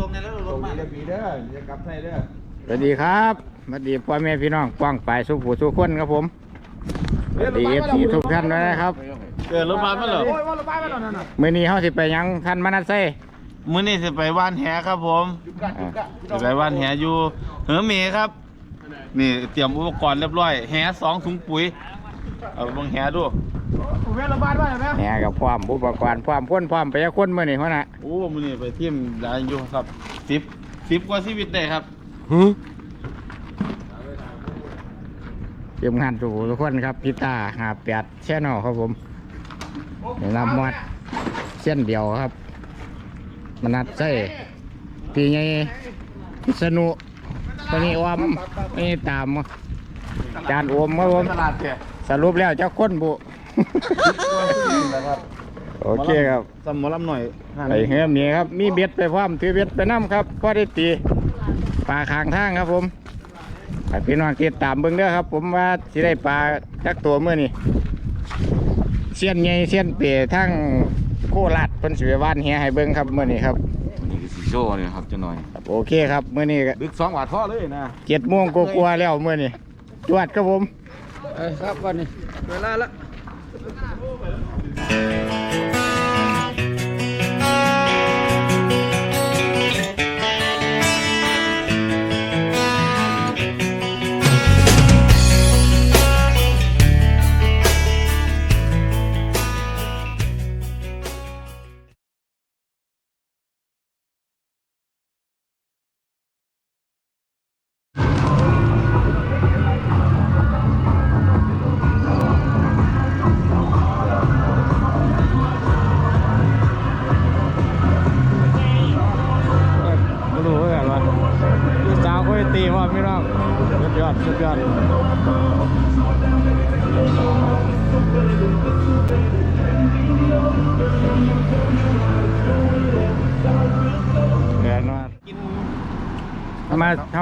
ตรงในแล้วรตรถงมานี้จะปีเด้อจะกลับไทยเด้อสวัสดีครับสวัสดีพ่อแม่พี่น้องป้องไปสุผู้สุคนครับผมสวัสดีเอฟซีทุกท่านด้วยนะครับเกิดรถมาไหมเหรอโอ้ยว่าระบายมาแล้วนั่นน่ะมื้อนี้เฮาสิไปหยังท่านมานัดเซ่มื้อนี้จะไปว่านแหครับผมจุดกัดจุดกัดจะไปว่านแหอยู่เหือเมครับ นี่เตรียมอุปกรณ์เรียบร้อย แหสองถุงปุ๋ย เอาลงแหดูเวลระบายมาแล้วนะแหน่กับพร้อมอุปกรณ์พร้อมคนพร้อมไปยะคนมื้อนี้หัวหน้าโอ้มื้อนี้ไปทีมดานอยู่ครับสิบสิบกว่าชีวิตได้ครับเตรียมงานสู่ทุกคนครับพี่ตาหาแปดแช่นอครับผมนำมัดเส้นเดียวครับมานัดเซ่พี่ใหญ่พิษณุตัวนี้ออมนี่ตามจานโอมครับผมตลาดแท้ สรุปแล้วเจ้าคนบุ โอเคครับสมอลำหน่อยไปเฮือมีครับ มีเบ็ดไปพร้อมถือเบ็ดไปน้ำครับพอได้ตีปลาคางทางครับผมให้พี่น้องติดตามเบิ่งเด้อครับ ผมว่าสิได้ปลาจักตัวเมื่อนี่เสี้ยนใหญ่เสี้ยนเปียทั้งโคราชเพิ่นสิไปว่านเฮียให้เบิ่งครับเมื่อนี้ครับนี่คือสีโชว์นี่ครับจะหน่อยครับโอเคครับเมื่อนี้ก็ดึกสองบาทพอเลยนะเจ็ดโมงกว่าๆแล้วเมื่อนี้จวดครับผมเอ้ย ครับวันนี้เวลาละ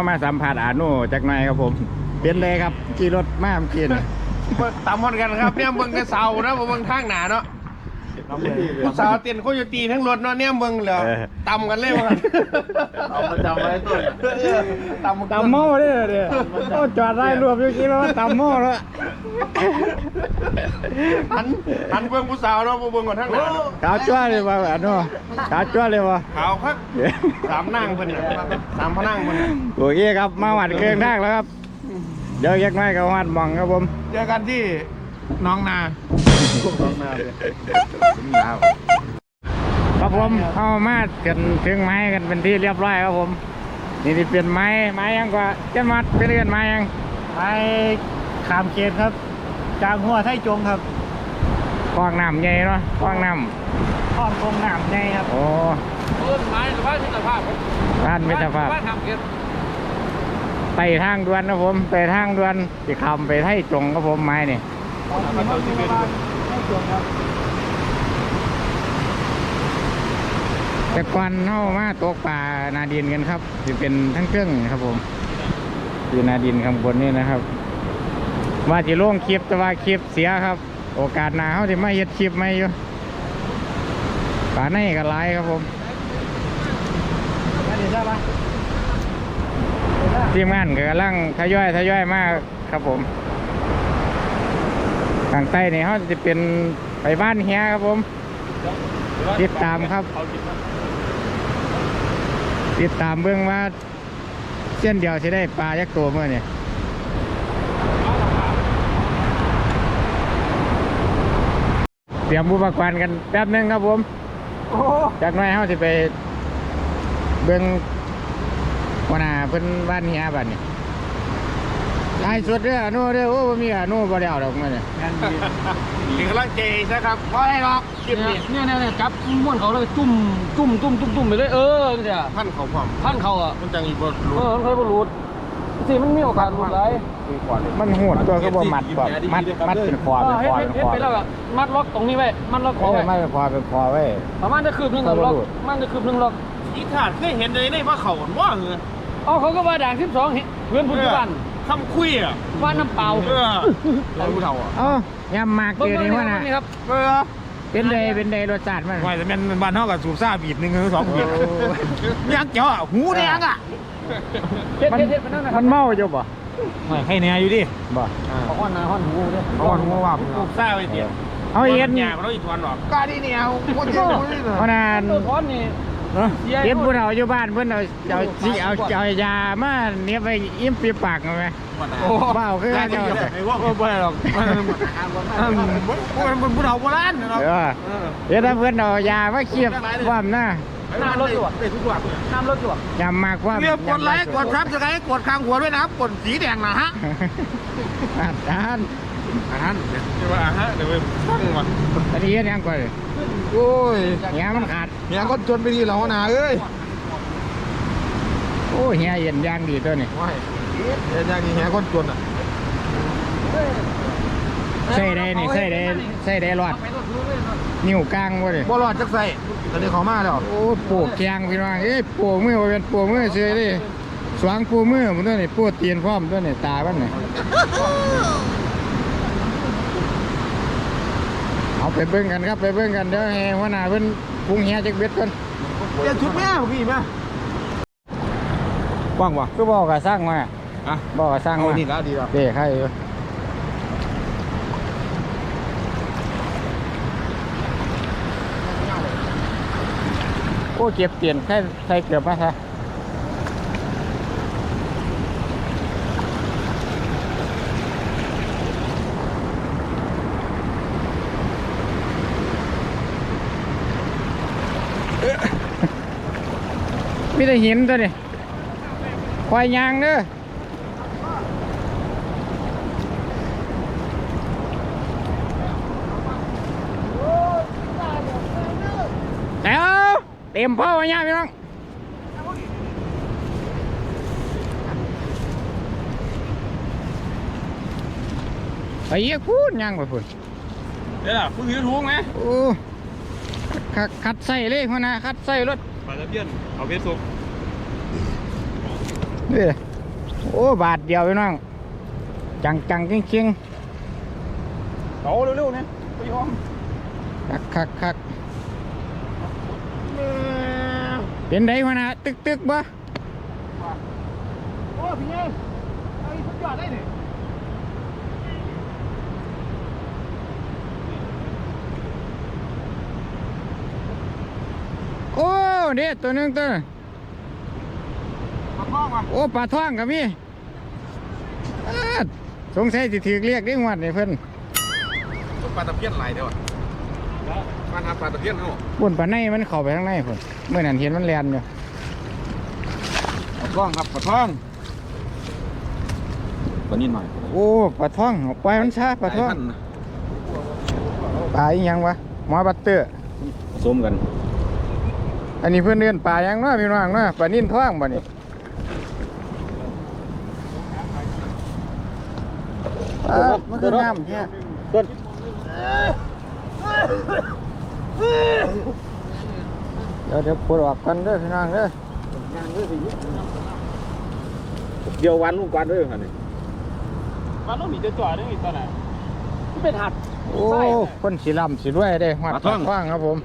ามาสัมผัสอาโน่จากหน่อยครับผม เป็นเลยครับขี่รถมาเมื่อกี้นี่ตามอนกันครับเนี่ยเบิ่งแต่เสานะผมเบิ่งทางหนาเนาะ ผู้สาวเตียนโคโยตีทั้งรถเนาะเนี่ยเบิ่งแล้วตำกันเลยว่างั้นเอาประจำไว้ต้นตำตำโม่เด้อเด้อโอ้จอดได้รวมอยู่กี่แล้วาตำโม่แล้วหันหันเบิ่งผู้สาวเนาะบ่เบิ่งก่อนทางหนาเนาะขาวจ้วเลยว่ะอาโน่ขาวจ้วเลยว่ะขาวคักสามนางเพิ่นน่ะสามพระนางเพิ่นน่ะโอเคครับมาหวัดเครื่องทางแล้วครับ เดี๋ยวยักน้อยกับหวัดหมองครับผม เจอกันที่ หน้องนาครับผมเข้ามากันถึงไม้กันเป็นที่เรียบร้อยครับผม นี่ที่เป็นไม้ไม้ยังกว่าจะมัดเป็นเรือนไม้ยังไปขามเขตครับ จางหัวไทยจงครับกว้างน้ำใหญ่เนาะกว้างน้ข้อนคงน้ำใหญ่ครับำโอ้เอิ้นไม้หรือว่าที่ตภาพร้านมิตรภาพบ้านทำเก็บไปทางด่วนครับผมไปทางด่วนจะคำไปไทยจงครับผมไม้นี่ มันต้องที่เป็นไทยจงครับแต่ก่อนเข้ามาตกป่านาดินกันครับจะเป็นทั้งเครื่องครับผมคือนาดินข้างบนนี่นะครับว่าจะลงคลิปแต่ว่าคลิปเสียครับ โอกาสหน้าเขาจะมาเฮ็ดคลิปไม่อยู่ป่าในก็หลายครับผมมาดีใช่ปะทีมงานก็กำลังทยอยทยอยมากครับผม ทางใต้นี่เขาจะเป็นไปบ้านเฮียครับผม ติดตามครับ ติดตามเบื้องว่าเส้นเดียวจะได้ปลายักษ์ตัวเมื่อนี่เตรียมอุปกรณ์กันแป๊บหนึงครับผม จากน้อยเขาจะไปเบื้องวนาเพิ่นบ้านเฮียบ้านนี่ ไอ้สุดเด้ออนุเด้อโอ้บ่มีอนุบ่ได้เอาดอกมื้อนี่งานดีเป็นกำลังใจซะครับบ่ได้หรอกคลิปนี้เนี่ยเนี่ยเนี่ยจับม้วนเขาเลยจุ่มจุ่มจุ่มจุ่มจุ่มไปเลยเออเนี่ยท่านเขาพร้อมพันเขาอะมันจังอีบ่เออมันเคยบรรลุดสิมันมีโอกาสหลุดไหลมันโหดตัวก็บ่มัดแบบมัดมัดเป็นคอเอเป็นอคอเฮ็ดเป็นเฮ็ดคอไปแล้วก็มัดล็อกตรงนี้ไว้มัดล็อกขโอ้องไว้ยมัดเป็นคอเป็นคอไว้ประมาณจะคืบหนึงถ้าบ่ล็อกหลุดมันจะคืบหนึงล็อกอีถาดเคยเห็นเลยในว่าเขาว่าเหรออ๋อเขาก็ว่าด่างสิบสองเพื่อนผู้บ้าน คำคุยอะว่าน้ำเปล่าเออเราผู้เฒ่าอะเอ้าย่ำมากเบิ่เกิงนเบิ่งนี่นี่ว่าครับน่ะนี่ครับเออเป็นไดเป็นไดรสชาติมันว่าจะเป็นบ้านเท่ากับสูบซ่าบีดหนึ่งหรือสองบีดยังเจ้าอะหูแดงอะมันมันเมาอยู่บ่ไม่ให้แน่อยู่ดิบ่เขาห้อนนาห้อนหูเนี่ยเขาหัวว่าลูกซ่าไปเดียวเอาเอ็ดหยาบเราอีกทวนหรอกกาดีเนี่ยคนเดียวนี่เหรอเพราะนั้น ตัวท้อนนี่เอ็ดผู้เฒ่าอยู่บ้านเพิ่นเอาเอาสิเอาเอายามาเนี่ยไปอิ่มปีปากเอาไหมโอ้เบ้าคือกันเจ้าไอ้ว่าไม่หรอกมันมันผู้เฒ่าโบราณนะครับเออเดี๋ยวถ้าเพิ่นเอายามาเคียบความหน้าน้ำรถอยู่อะน้ำรถอยู่อะยำมากความเรียกกดไลค์กดซับสไครต์กดข้างหัวด้วยนะครับกดสีแดงนะฮะอาจารย์ อาหารเดี๋ยวว่าอาหารเดี๋ยวไปฟังว่ะอันนี้เฮ็ดหยังก่อนโอ้ยเฮียมันขาดเฮียก็จนไปดีแล้วนะเอ้ยโอ้ยเฮียเย็นย่างดีตัวนี้ว้ายเฮียอย่างนี้เฮียก็จนอะใส่ได้นี่ใส่ได้ใส่ได้รอดนิ้วกลางบ่เลยบ่รอดจักใส่ตอนนี้เขามาแล้วโอ้ปวกแข้งพี่น้องเอ้ยปวกมือเป็นปวกมือเฉยเลยสวางปูมือมันตัวนี้ปวดตีนพร้อมตัวนี้ตามันนี่ เอาไปเบิ่งกันครับไปเบิ่งกันเดี๋ยวให้หัวหน้าเพิ่นปรุงเฮียจักเบ็ดก่อนเปลี่ยนชุดแม่เมื่อกี้แม่ว่างวะคือบอกกับสร้างมาอะบอกกับสร้างเอามานี่แล้วดีแล้วเด้ใครอยู่โอ้เก็บเตียนใส่ใส่เกือบมาซะ มีแต่หินตัวนี้ควายยางเด้อแล้วเต็มพ่อวะเนี่ยพี่น้องไปเยี่ยพูดยังไปพูดเดี๋ยวล่ะคุณถือถุงไหมโอ้คัดคัดใส่เลยคนนะคัดใส่รถปลาตะเพียนเอาเพชรสุก นี่เลยโอ้บาทเดียวพี่น้อง จังจังจริงจริงเอาเร็วๆเนี่ยไปยอมคักคักคักเป็นไดคนนะตึกตึกบ่โอ้พี่เอ้ยไอ้สุดยอดได้เนี่ยโอ้เด็ดตัวหนึงตัวมา คล้องมาโอ้ปลาท่องกับมีอาดสงสัยสิถือเรียกได้งวดนี่เพิ่นปลาตะเพียนหลายเด้อมาทำปลาตะเพียนเนาะบนปลาในมันเข้าไปข้างในเพิ่นเมื่อนั้นเห็นมันแลนอยู่ปลาท้องครับปลาท้องตัวนี้หน่อยโอ้ปลาท่องเอาปล่อยมันซะปลาท่องปลาอีหยังวะหมอบัตเตอร์ผสมกัน อันนี้เพิ่นเดินปลาหยังเนาะพี่น้องเนาะปลานิ่นท่องบ่นี่ ปลามันคือน้ำเนี่ยเดี๋ยวเดี๋ยวปลดออกกันเด้อพี่น้องเด้อเดียววันลูกวันด้วยค่ะนี่มันต้องมีจะจ่อได้อีกตอนไหนมันเป็นหัดโอ้คนสีลำสีด้วยได้หัดปลาท่องครับผม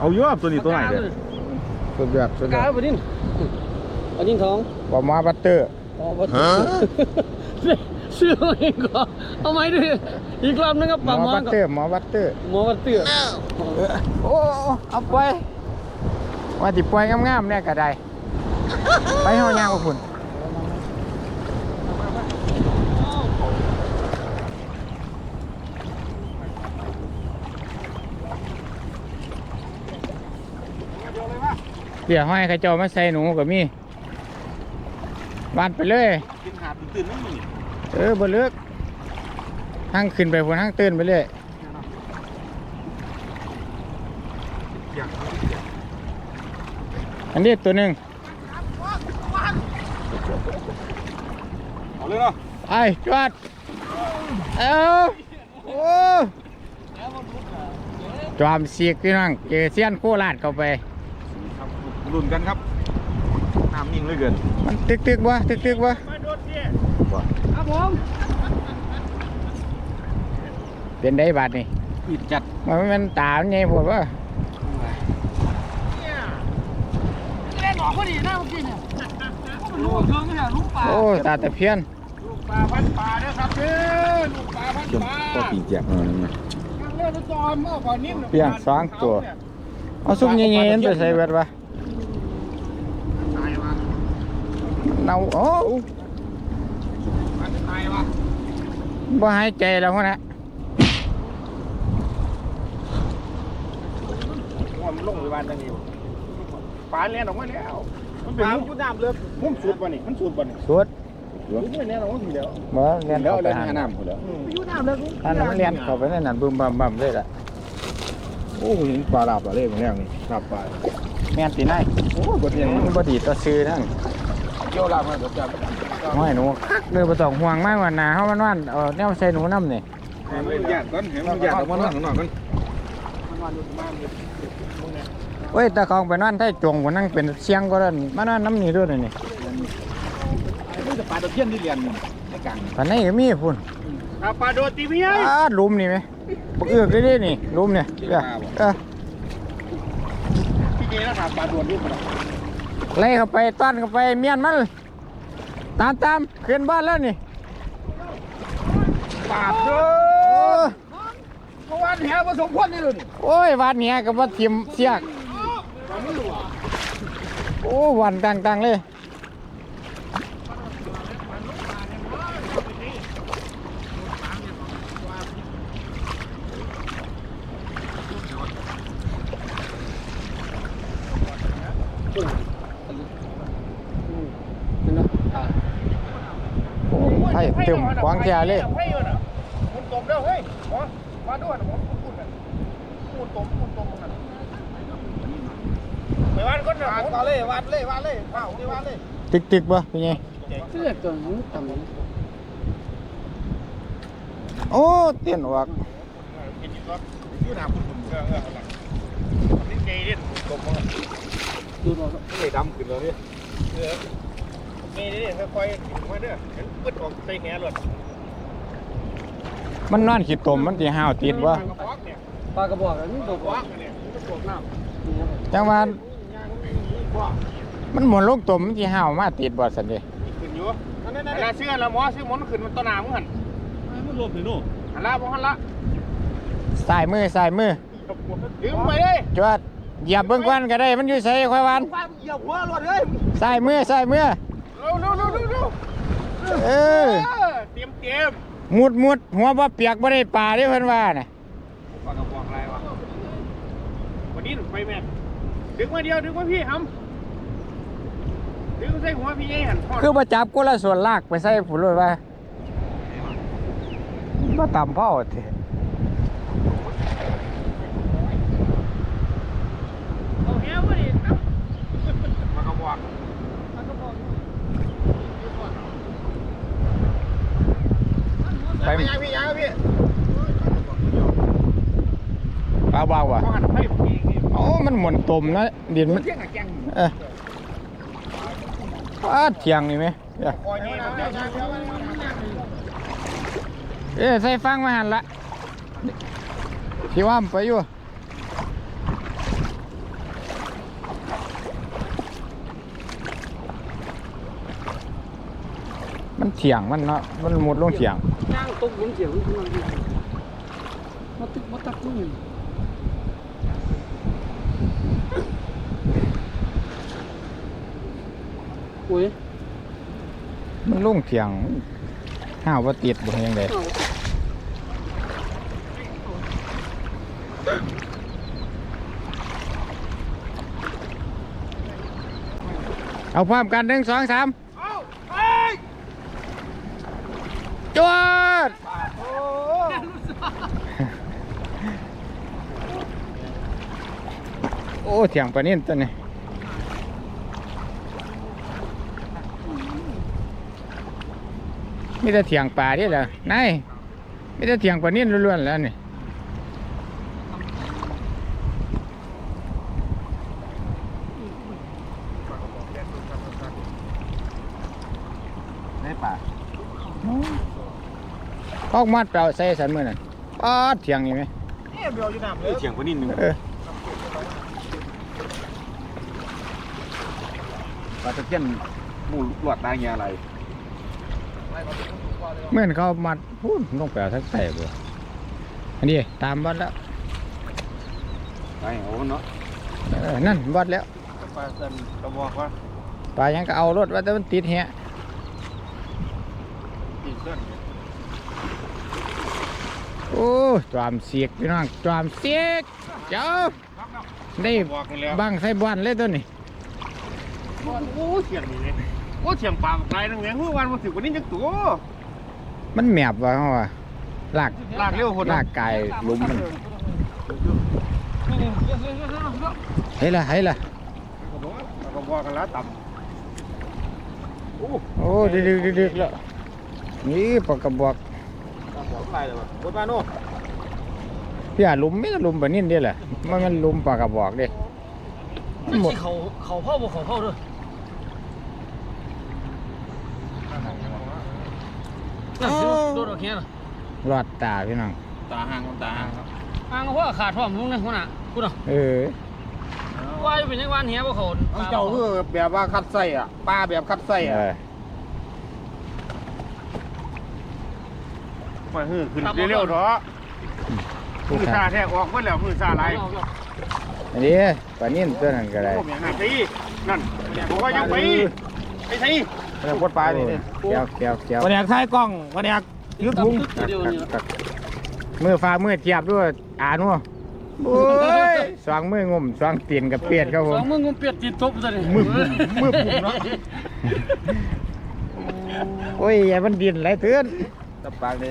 เอาเยอะตัวนี้ตัวไหนเด้อสุดยอดสุดยกาอวดไปดินเอาดินทองบอมาบัตเตอร์อ๋อ วัดซื้อเอาเองก็เอาไหมดิอีกรอบนึงก็หมปอลาหมอบัตก็เตอร์หมอบัตเตอร์หมอวัดเตือโอ้เอาไปว่าติปล่อยงามๆเนี่ยก็ได้ ไปเฮาย่างกับคุณเดี๋ยวให้ใครเจ้ามาใส่หนูกับมีบานไปเลย กินหาดตื่นไม่มี เออบ่เลือกทั้งขึ้นไปบนทั้งตื่นไปเรื่อยอันนี้ตัวหนึ่งเอาเลยเนาะไอ้จวดเอาโอ้จอมเสียกพี่น้องเจอเสี้ยนโคราชเข้าไปรุ่นกันครับน้ำนิ่งเหลยเกินมันตึกตึกๆวะตึกตึกๆวะครับ ผมเป็นได้บาทนี่อีดจัดมันไม่เป็นตามันใหญ่ปวดว่าเล่นหลอกพอดีนะเมื่อกี้เนี่ยลูกเชิงเนี่ยลูกป่าโอ้ตาตะเพียนลูกปลาพันปลาเด้อครับเด้อลูกปลาพันจนปลาก็ปีแจกมาแล้วนะยังเลือดจอมเมื่อก่อนนิ่มเพียงสองตัวเอาซุ่มใหญ่ๆนั่นไปใส่เวทวะตายวะเน่าโอ้มันตายวะ บ่หายใจแล้วพวกนะว่ามันลงไปบ้านตรงนี้ปลาเลี้ยงออกมาแล้ว มันเป็นมุ้งน้ำเลือดมุ้งสุดป่ะนี่มันสุดป่ะนี่สุดมุ้งเนี่ยออกมาทีเดียวบ่เรียนแล้วเข้าไปเล่นหาหาน้ำหมดแล้วอันนั้นมันเรียนเข้าไปในนั้นบึมบัมบัมเลยล่ะโอ้เห็นปลาหลับปลาเล่มันแรงนี่หลับปลาแม่นตีนายโอ้บดเรียงมันบ่ดีต่อซื้อนั่นเกี่ยวหลับมาเดี๋ยวจะ ห้อยหนูคักเลยบ่ต้องห่วงมากว่าหนาเฮามันว่านเอาแนวใส่หนูน้ำนี่เห็นมันหยาดก้อนเห็นมันหยาดออกมาหน่อยหน่อยกันโอ้ยตาของไปนอนไทจงบ่านั่งเป็นเสียงก็นั่นมานอนน้ำนี่ด้วยนี่นจะปลาตะเพียนที่เรียนในกลางปานนี้ก็มีพุ่นปลาโดดตีพี่ยัยอ้าลุมนี่ไหมเอือกเลยเด้นี่ลุมเนี่ยเออพี่เจแล้วถามปลาโดดลูกมันไล่เข้าไปต้อนเข้าไปเมียนมัน ตามตามขึ้นบ้านแล้วนี่ปลาเด้อเมื่อวานแหผสมพวนนี่เลยนี่โอ้ยวานเนี้ยกับว่าทิมเสียกโอ้วันต่างๆเลยโอ้ ไทยตึมขวางแค่เลยมุนตมเด้อเฮ้ยมามาด้วยนะผมพูดนะมุนตมมุนตมนั่นไปวันก่อนนะผมเล่วันเล่วันเล่เปล่าเล่วันเล่ตึกตึกๆบ่เป็นไงเสื้อตัวนี้ต่ำโอ้เตียนออกกินก็ยืดหนาคุณคุณเออเออนี่เกย์เล่นตมมันดูเราเลยดำขึ้นแล้วนี่เออ เกย์นี่ค่อยๆถึงมาเด้อเห็นปึ๊ดออกใส่แหหลดมันนอนขีดตมมันสิห้าวติดบ่กระบอกเนี่ยปลากระบอกอันนี้กตัระวบอกเนี่ยกระบอกน้ำจังว่ามันหมุนลงตมมันสิห้าวมาติดบ่ซั่นเด้ขึ้นอยู่นั่นนั่นเชื่อแล้วหมอซื้อหมอนขึ้นมันต้นน้ำมึงหันมันรวมถึงนู่นหันละบ่หันละซ้ายมือซ้ายมือดึงไปเลยจวดเหยียบเบิ่งก่อนก็ได้มันอยู่ไสค่อยหวานอย่าหัวรถเลยซ้ายมือซ้ายมือเร็วเร็วเร็วเร็วเร็วเออเตรียมเตรียมมุดมุดหัวบ่เปียกบ่ได้ปลาเด้เพิ่นว่าน่ะปากกระบอกอะไรวะวันนี้ไปแม่ดึงมาเดียวดึงมาพี่ทำดึงใส่หัวพี่ยัยหันคือบ่จับกูละส่วนลากไปใส่ผู้รถว่าบ่ตำเผาติเอาแหวดิ ปากกระบอก ไป พี่ ยังพี่ยังพี่ปลาเบาว่ะอหันไปพี่โอ้มันหมุนตมนะดินมันเที่ยงกับแกงเออปลาเถียงนี่ไหมเดี๋ยวคอยนี่นะเอ้ยใส่ฟังมาหันละที่ว่ามไปอยู่ มันเถียงมันเนาะมันมุดลงเถียงย่างตกหลุมเสียงขึ้นมามาตึกมาตักนี่โอ้ยมันลงเถียงห้าวว่าติดบ่ยังไงเอาพร้อมกันหนึ่งสองสามจวด โอ้เถียงปานนี้ตัวนี้มีแต่เถียงป่าเดิแหละนายมีแต่เถียงปานนี้ล้วนๆแล้วนี่ได้ปลาออกมัดเปล่าใส่สันมือนั่นป๊าดเถียงนี่ไหมเบียวอยู่น้ำเลยเฉียงกว่านิดนึง เออ ปลาตะเพียนหมูหลวดตายเงี้ยอะไรเหมื่อนเขามัดพูดลงไปเอาทั้งใส่บ่อันนี้ตามวัดแล้วตายโอ้เนาะเออนั่นวัดแล้วปลาเส้นกระบอกว่าปลายังก็เอารถว่าแต่มันติดแฮะตีเส้นโอ้จอมเสียกพี่น้องจอมเสียกเจ้าได้บอกกันแล้วบังใส่บ้านเลยตัวนี้ โอ้เสียงนี่เลยโอ้เสียงปลาไกลนั่งเลี้ยงเมื่อวานมาถึงวันนี้จังตัวมันแมบว่าเขาว่าลากลากเร็วคนลากไก่ลุมมันเฮ้ยล่ะเฮ้ยล่ะเราก็บอกกันแล้วต่โอ้ดึกดึกดึกดึกแล้วนี่ปากกระบอกบอกตายเลยวะบนมาโน่พี่อาลุมไม่ลุมแบบนี้เดียวแหละมันมันลุมปากกระบอกเด้หมดเขาเขาพ่อบ่เขาพ่อเด้อนั่ นสิโดนเอาแค่น่ะรอดตาพี่น้อง ตาห่างตาห่างอ้างว่าขาดพร้อมลุงนะหัวหน้ากูน่ะเออว่าอยู่เป็นยังวันเหี้ยบ่เขาำเจ้าคือแบบว่าคัดไส้อะปลาแบบคัดไส้เออะอมาฮือขึ้นเร็วๆเถอะผู้มือชาซายแท้ออกเมื่อแล้วมือซาไรอันนี้ปลานิ่นตัวนั้นก็ได้โอ้แม่งนั่นสินั่นบอกว่ายังไปไปสิเรื่องพดปลานี่นี่เกี่ยวเกี่ยวเกี่ยววันนี้ท้ายกล้องวันนี้ ยืดถุงเดียวนี่มือฟ้ามือเทียบด้วยอ่านว่าโอ้ยสองมืองมสองตีนกับเปียดครับผสอมงมึงงมเปียดติดตบซะดิมือมือปุ่มเนาะโอ้ยอย่ามันดินไรเตือนตับปลาเลย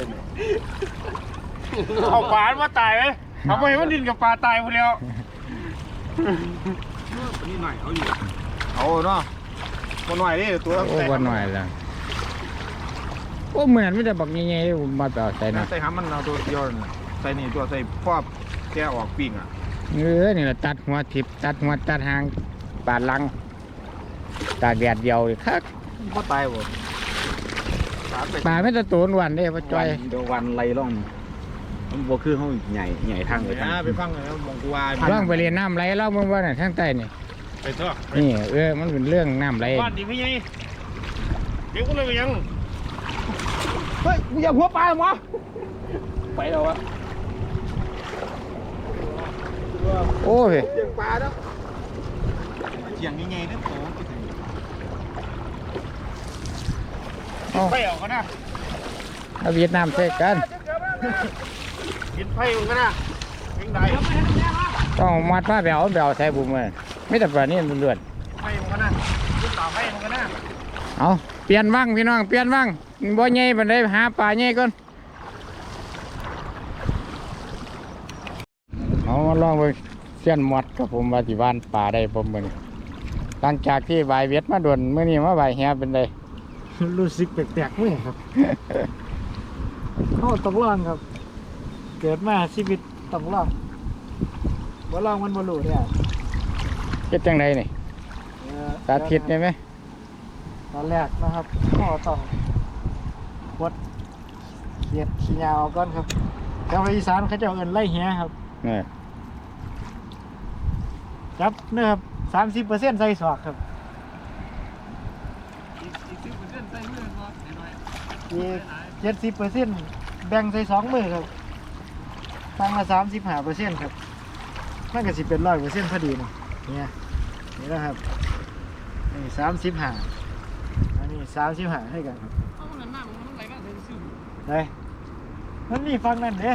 เอาปลามาตายไหมทำไมมันดินกับปลาตายหมดแล้วนี่หน่อยเอาอยู่เอาเนาะคนหน่อยนี่ตัวโอ้วันหน่อยละโอ้เหมือนไม่ได้บอกยังไงผมมาต่อใส่นะใส่หามันเอาตัวเดียวใส่นี่ตัวใส่ครอบแกออกปีกอะเออนี่แหละตัดหัวทิพตัดหัวตัดหางปาดหลังตากแดดเดียวอีกครับก็ตายหมดปลาไม่ตะโตนวันเด้พ่อจ้อยเดี๋ยววันไล่ล่องมันบวคือเขาใหญ่ใหญ่ทางเลยทางไปฟังเลยมองกูว่าร่องไปเรียนน้ำไหลเล่าเมื่อวานน่ะทางใต้นี่ไปเถอะนี่เออมันเป็นเรื่องน้ำไหลบ้านดีพี่ยัยเดี๋ยวก็เลยไปยังเฮ้ยกูอย่าหัวปลาหรอไปแล้ววะโอ้ยเสียงปลาแล้วเสียงยังไงเนี่ยโอ้เอาไปเอากันนะเอาเวียดนามใส่กันกินไผ่มันกันนะยังไงต้องมัดผ้าแบวแบวใส่บุ้มเลยไม่แต่ปลานี่มันเลือดไผ่มันกันนะกินต่อไผ่มันกันนะเอา เปลี่ยนว่างพี่น้องเปลี่ยนว่างบ่ใหญ่ปานใดหาปลาใหญ่ก่อนเอามาลองไปเส้นหมดกับผมว่าสิบ้านปลาได้ผมมือนี้หลังจากที่ใบายเวียดมาโดนมื้อนี้มาใบายแฮเป็นไดรู้สึกแปลกๆมั้ยครับเขาต้องลองครับ เกิดมาชีวิตต้องลองบ่ลองมันบ่รู้เนี่ยเฮ็ดจังไดนี่สาธิตได้ไหมต อนแรกนะครับก็ต้องกดเขียดขี้ยาออกก่อนครับแถวอีสานเขาจะเอิ้นไล่เหียครับเออจับเนื้อครับสามสิบเปอร์เซ็นต์ใส่ศอกครับอีกเจ็ดสิบเปอร์เซ็นต์แบ่งใส่สองมือครับตั้งละสามสิบห้าเปอร์เซ็นต์ครับมันก็สิเป็นร้อยเปอร์เซ็นต์พอดีนะเนี่ยนี่นะครับนี่สามสิบห้าอั นนี้สามสิบห้าให้กันครับไหนมันมีฟังนั่นเด้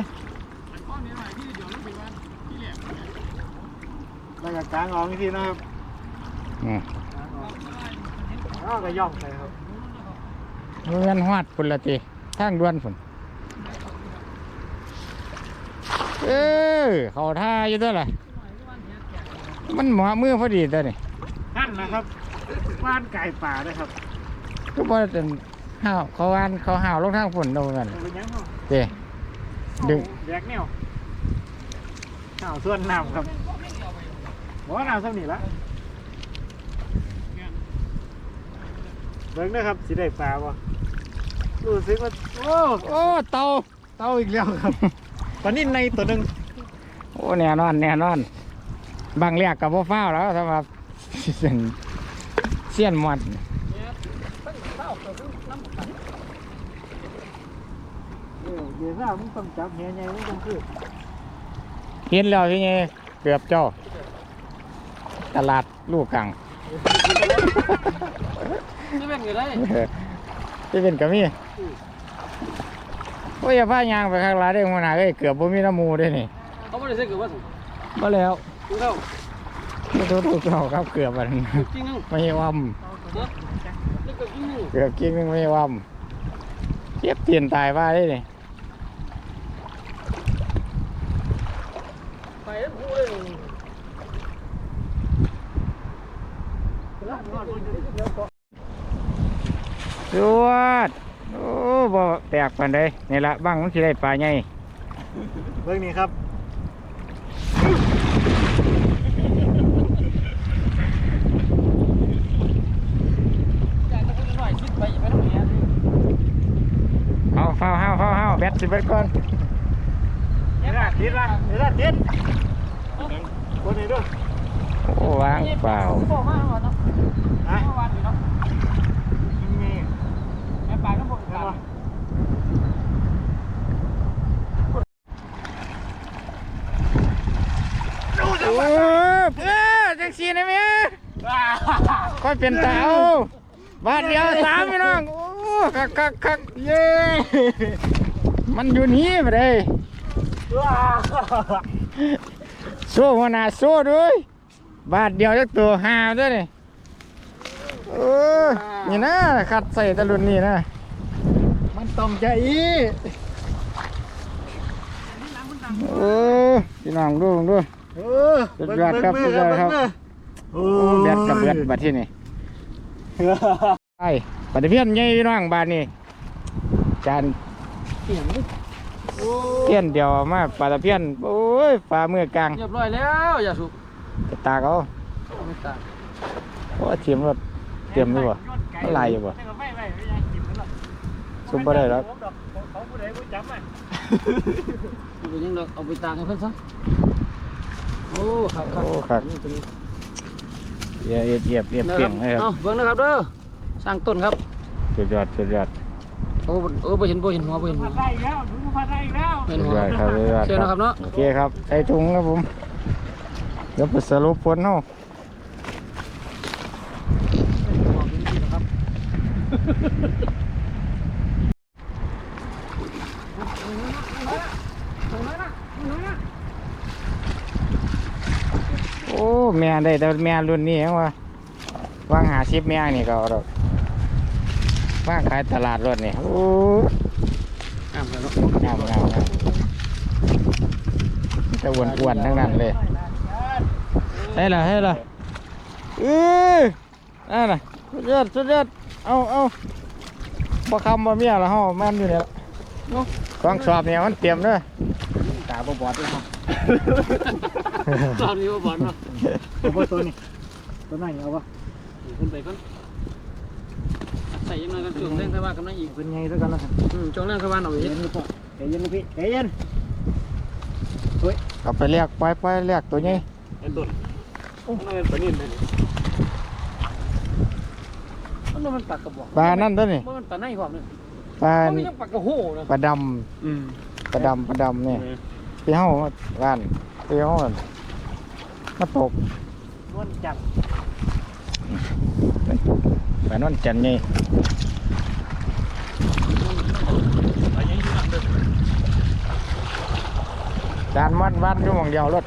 แล้วก็กลางออกอีกทีนะครับอืมอ้าวก็ย่องไปครับเงินฮอดพุ่นละติทางด่วนพุ่นเออเขาท่าอยู่ตัวล่ะมันเหมาะมือพอดีตัวนี่นั่นนะครับบ้านไก่ป่านะครับ ก็บ่ได้เป็นห้าวเขาวานเขาห้าวลงทางฝุ่นตรงนั้นเอาเป็นยังเนาะเด้ดึงแดกแนวข้าวส่วนน้ำครับบอกว่าน้ำสักนี่ละเบิ่งนะครับสิได้ปลาบ่รู้สึกว่าโอ้โอ้เตาเต้าอีกแล้วครับปลานิ่นในตัวหนึ่งโอ้แน่นอนแน่นอน บางเรียกกับพ่ฟ้าวแล้วสำหรับเสียนเสียนหมด เออเดี๋ยวว่ามึงต้องจับเฮียไงมึงต้องคือเห็นแล้วที่ไงเกือบเจ้า ตลาดลูกกังนี่เป็นไงได้ที่เป็นกะมีโอ้ยอย่าพายางไปข้างหลายได้หัวหน้าเอ้ยเกือบบ่มีน้ำมูได้นี่เขาไม่ได้ใส่เกือบว่าสิมาแล้วกินข้าวไม่ถูกถูกเจ้าครับเกือบอันนั้นจริงนึงไม่ว่นี่เกือบจริงนึงำเกือบกิ้งนึงไม่ว่ำเจ็บเตียนตายว่าได้นี่ ไปแล้วพูดเลยสวดโอ้บ่แตกปานใดนี่ละบ้างมันสิได้ปลาใหญ่เรื่องนี้ครับเอาเฝ้าเฮาเฝ้าเฮาแบตสิเบิดก่อนเดี๋ยว ติดละเดี๋ยวติดคนนี้ด้วยโอ้วางเปล่าฮะนี่แม่ปลาก็บอกกันโอ้เออจังสีนะแม่ค่อยเป็นตาเอาบาทเดียวสามพี่น้อง โอ้คักคักคักเย้ มันอยู่นี่ไปเลย โซ่หัวหน้าโซ่ด้วย บาทเดียวจักตัวหาด้วยนี่เออนี่นะขัดใส่ตะลุนนี่นะ มันต้องใจอีโอ้พี่น้องดูดูเออสุดยอดครับสุดยอดครับโอ้โอ้แบตกับแบตบัดที่นี่ใช่บัดเพี้ยนใหญ่พี่น้องบาทนี่จานเสียง พี้ยนเดียวมาปลาตะเพี้ยนโอ้ยปลาเมื่อกลางเรียบร้อยแล้วอย่าสุกจะตากเอาไม่ตาโอ้เทียมรถเตรียมด้วยบ่มันลายอยู่บ่ซุปบ่ได้หรอกดูยังเอาไปตากให้เพิ่นซะโอ้ครับครับโอ้ครับเหยียบเหยียบเหยียบเปลี่ยงเลยคเอารับเบิ่งนะครับเด้อสร้างต้นครับสุดยอดสุดยอด โอ้โอ้บ่เห็นบ่เห็นหัวบ่เห็นหัวเห็นสุดหัวยอดครับสุดยอดเชิญนะครับเนาะ โอเคครับใส่ถุงครับผมเดี๋ยวไปสรุปผลเนาะโอ้แม่ได้แต่แม่รุ่นนี้ยังวะวางหาชิปแม่นี่ก็เอาดอก วางขายตลาดรถนี่โอ้งามเลยเนาะงามงามงามจะอ้วนอ้วนๆทั้งนั้นเลยให้ละให้ละเออนั่นน่ะสุดยอดสุดยอดเอาเอาบ่คำบ่เมียละเฮามันอยู่เนี่ยเนาะกองสอบเนี่ยมันเตรียมเด้อตาบ่บอดด้วยเนาะตอนนี้บ่บ่เนาะเอาตัวนี้ตัวไหนเอาวะขึ้นไปก่อนใส่ยังไงกันช่วงเร่งค่อยว่ากันนะอีกเป็นไงซะกันแล้วกันอืมช่วงเร่งค่อยว่าเอาใจอีกเย็นลูกพ่อใจเย็นลูกพี่ใจเย็นเอาไปเรียกไปไปเรียกตัวนี้เป็นต้นมันเป็นปนินเลยมันมันปากกระบอกปลานั่นตัวนี้มันปลาในความเนี่ยปลามันยังปากกระโหนะปลาดอืมำปลาดำปลาดำเนี่ยที่เฮาบ้านที่เฮามาตกนวลจั บปลานนจันทร์นี่จานมันวันอยู่มองเดียวรถ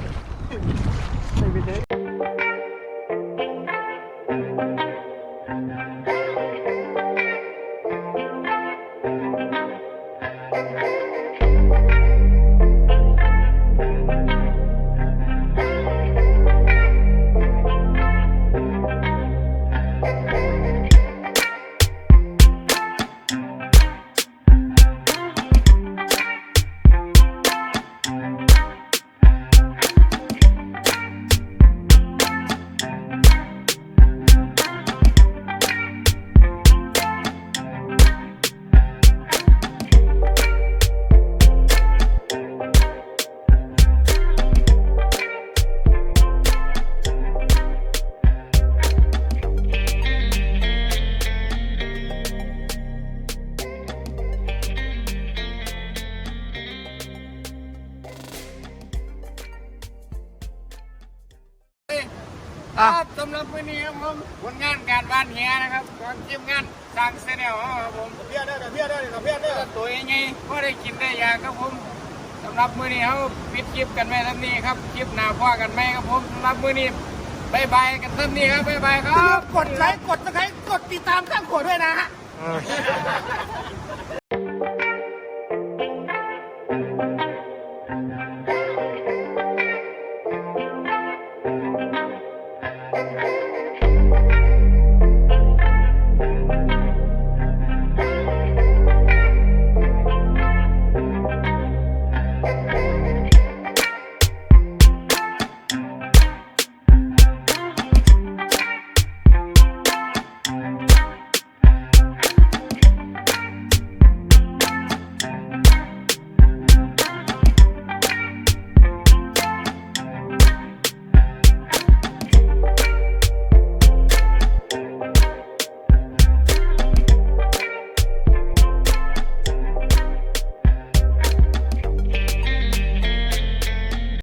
หรับมือนี้บายบายกันเพิ่มนี้ครับบายบายครับ กดไลค์กดสไครต์กดติดตามข้างขวดด้วยนะฮะ